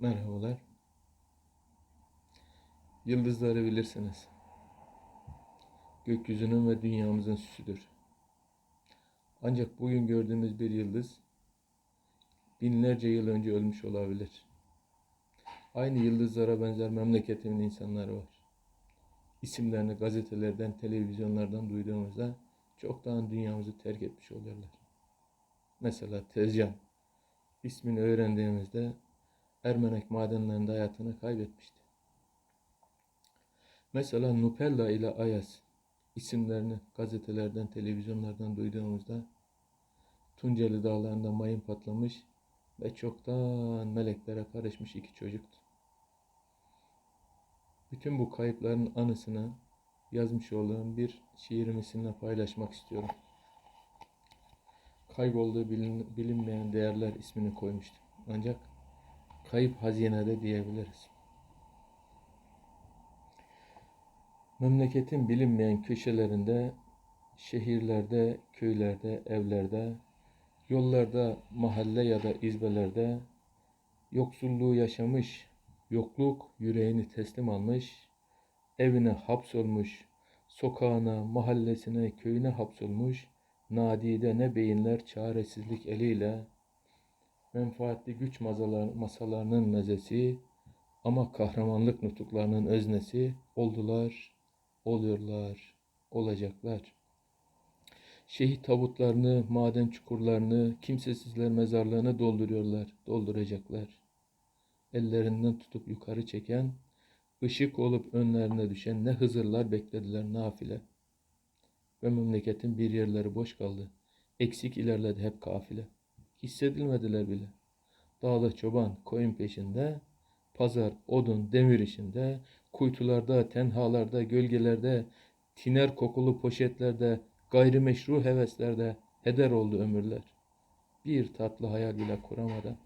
Merhabalar. Yıldızları bilirsiniz. Gökyüzünün ve dünyamızın süsüdür. Ancak bugün gördüğümüz bir yıldız binlerce yıl önce ölmüş olabilir. Aynı yıldızlara benzer memleketimin insanları var. İsimlerini gazetelerden, televizyonlardan duyduğumuzda çoktan dünyamızı terk etmiş oluyorlar. Mesela Tezcan. ismini öğrendiğimizde Ermenek madenlerinde hayatını kaybetmişti. Mesela Nupella ile Ayas isimlerini gazetelerden, televizyonlardan duyduğumuzda Tunceli dağlarında mayın patlamış ve çoktan meleklere karışmış iki çocuktu. Bütün bu kayıpların anısını yazmış olduğum bir şiirimi sizinle paylaşmak istiyorum. Kaybolduğu bilin- bilinmeyen değerler ismini koymuştum. Ancak kayıp hazinede diyebiliriz. Memleketin bilinmeyen köşelerinde, şehirlerde, köylerde, evlerde, yollarda, mahalle ya da izbelerde yoksulluğu yaşamış, yokluk yüreğini teslim almış, evine hapsolmuş, sokağına, mahallesine, köyüne hapsolmuş, nadide ne beyinler çaresizlik eliyle menfaatli güç masalar, masalarının mezesi ama kahramanlık nutuklarının öznesi oldular, oluyorlar, olacaklar. Şehit tabutlarını, maden çukurlarını, kimsesizler mezarlığını dolduruyorlar, dolduracaklar. Ellerinden tutup yukarı çeken, ışık olup önlerine düşen ne hızırlar beklediler nafile. Ve memleketin bir yerleri boş kaldı. Eksik ilerledi hep kafile hissedilmediler bile. Dağda çoban koyun peşinde, pazar odun demir işinde, kuytularda, tenhalarda, gölgelerde, tiner kokulu poşetlerde, gayrimeşru heveslerde heder oldu ömürler. Bir tatlı hayal bile kuramadan.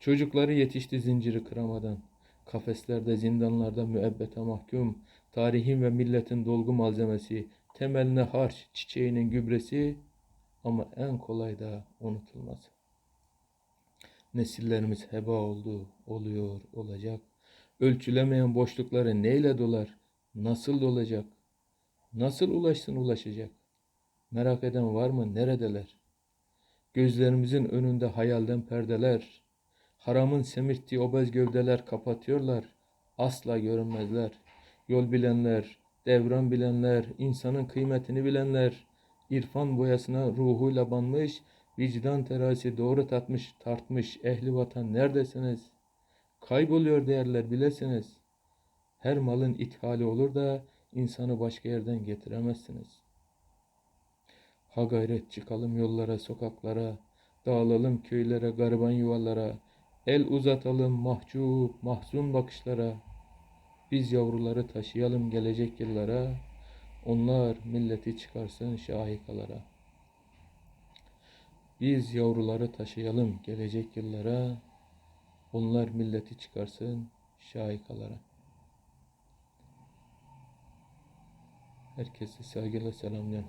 Çocukları yetişti zinciri kıramadan. Kafeslerde, zindanlarda müebbete mahkum, tarihin ve milletin dolgu malzemesi, temeline harç, çiçeğinin gübresi, ama en kolay da unutulmaz. Nesillerimiz heba oldu, oluyor, olacak. Ölçülemeyen boşlukları neyle dolar, nasıl dolacak, nasıl ulaşsın ulaşacak? Merak eden var mı, neredeler? Gözlerimizin önünde hayalden perdeler, haramın semirttiği obez gövdeler kapatıyorlar, asla görünmezler. Yol bilenler, devran bilenler, insanın kıymetini bilenler, irfan boyasına ruhuyla banmış, vicdan terasi doğru tatmış, tartmış ehli vatan neredesiniz? Kayboluyor değerler bilesiniz. Her malın ithali olur da insanı başka yerden getiremezsiniz. Ha gayret çıkalım yollara, sokaklara, dağılalım köylere, gariban yuvalara, el uzatalım mahcup, mahzun bakışlara. Biz yavruları taşıyalım gelecek yıllara, onlar milleti çıkarsın şahikalara. Biz yavruları taşıyalım gelecek yıllara. Onlar milleti çıkarsın şahikalara. Herkese saygıyla selamlıyorum.